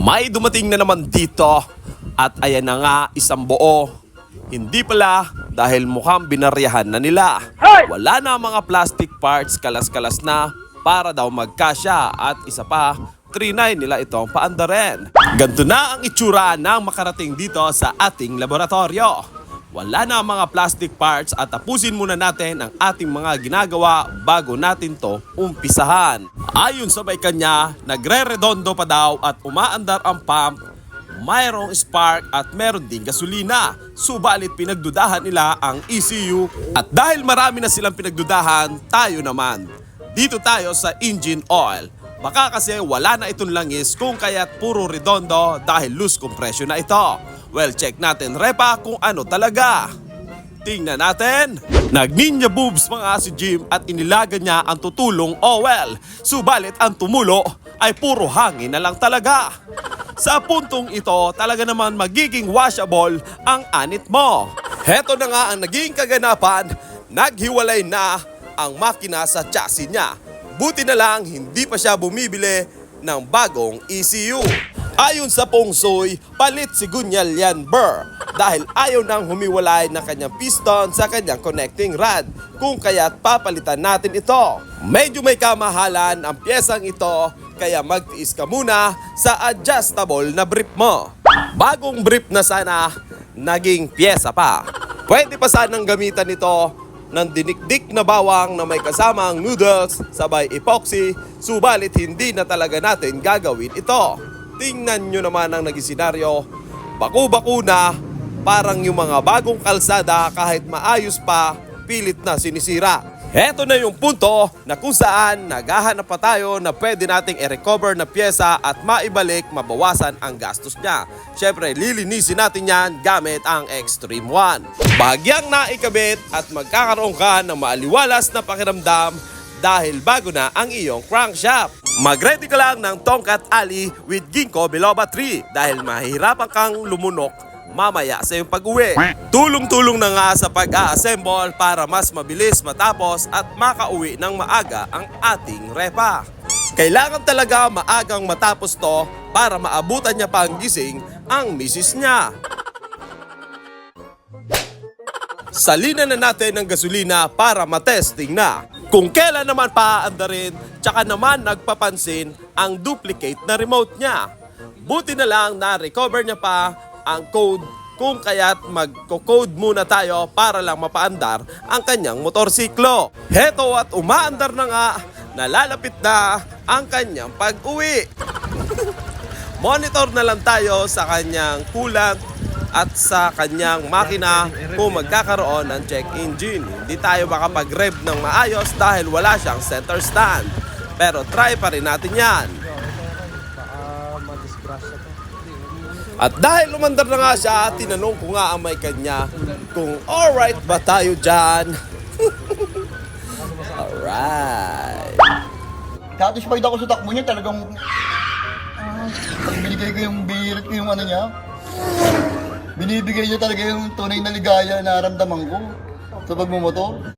May dumating na naman dito at ayan na nga isang buo. Hindi pala dahil mukhang binaryahan na nila. Wala na mga plastic parts, kalas-kalas na para daw magkasya at isa pa, 3-9 nila itong paandarin. Ganto na ang itsura ng makarating dito sa ating laboratorio. Wala na ang mga plastic parts at tapusin muna natin ang ating mga ginagawa bago natin to umpisahan. Ayon sa may kanya, nagre-redondo pa daw at umaandar ang pump mayroong spark at meron ding gasolina. Subalit pinagdudahan nila ang ECU at dahil marami na silang pinagdudahan, tayo naman. Dito tayo sa engine oil. Baka kasi wala na itong langis kung kaya't puro redondo dahil loose compression na ito. Well, check natin repa kung ano talaga. Tingnan natin. Nag-ninja boobs mga si Jim at inilaga niya ang tutulong oil. Subalit ang tumulo ay puro hangin na lang talaga. Sa puntong ito, talaga naman magiging washable ang anit mo. Heto na nga ang naging kaganapan, naghiwalay na ang makina sa chassis niya. Buti na lang hindi pa siya bumibili ng bagong ECU. Ayon sa Pongsoy, palit si Gunyal Yan Burr dahil ayaw nang humiwalay ng kanyang piston sa kanyang connecting rod kung kaya't papalitan natin ito. Medyo may kamahalan ang pyesang ito kaya magtiis ka muna sa adjustable na brief mo. Bagong brief na sana, naging pyesa pa. Pwede pa sanang gamitan ito ng dinikdik na bawang na may kasamang noodles sabay epoxy, subalit hindi na talaga natin gagawin ito. Tingnan nyo naman ang naging senaryo. Baku-baku na, parang yung mga bagong kalsada kahit maayos pa, pilit na sinisira. Heto na yung punto na kung saan naghahanap pa tayo na pwede nating i-recover na pyesa at maibalik mabawasan ang gastos niya. Siyempre, lilinisin natin yan gamit ang Extreme One. Bagyang naikabit at magkakaroon ka ng maaliwalas na pakiramdam dahil bago na ang iyong crankshaft. Mag-ready ka lang ng Tongkat Ali with Ginkgo biloba 3 dahil mahihirapan kang lumunok mamaya sa iyong pag-uwi. Tulong-tulong na nga sa pag-a-assemble para mas mabilis matapos at makauwi ng maaga ang ating repa. Kailangan talaga maagang matapos to para maabutan niya pang gising ang misis niya. Salinan na natin ng gasolina para matesting na. Kung kailan naman paandarin, tsaka naman nagpapansin ang duplicate na remote niya. Buti na lang na recover niya pa ang code kung kaya't magko-code muna tayo para lang mapaandar ang kanyang motorsiklo. Heto at umaandar na nga, nalalapit na ang kanyang pag-uwi. Monitor na lang tayo sa kanyang coolant at sa kanyang makina kung magkakaroon ng check engine. Hindi tayo makapag-rev ng maayos dahil wala siyang center stand. Pero try pa rin natin yan. At dahil lumandar na nga siya, tinanong ko nga ang may kanya kung alright ba tayo dyan. alright. Satisfied ako sa takbo niya, talagang... Ah, pag binigay ko yung birit ko yung ano niya, binibigay niya talaga yung tunay na ligaya na naramdaman ko sa pagmumotor.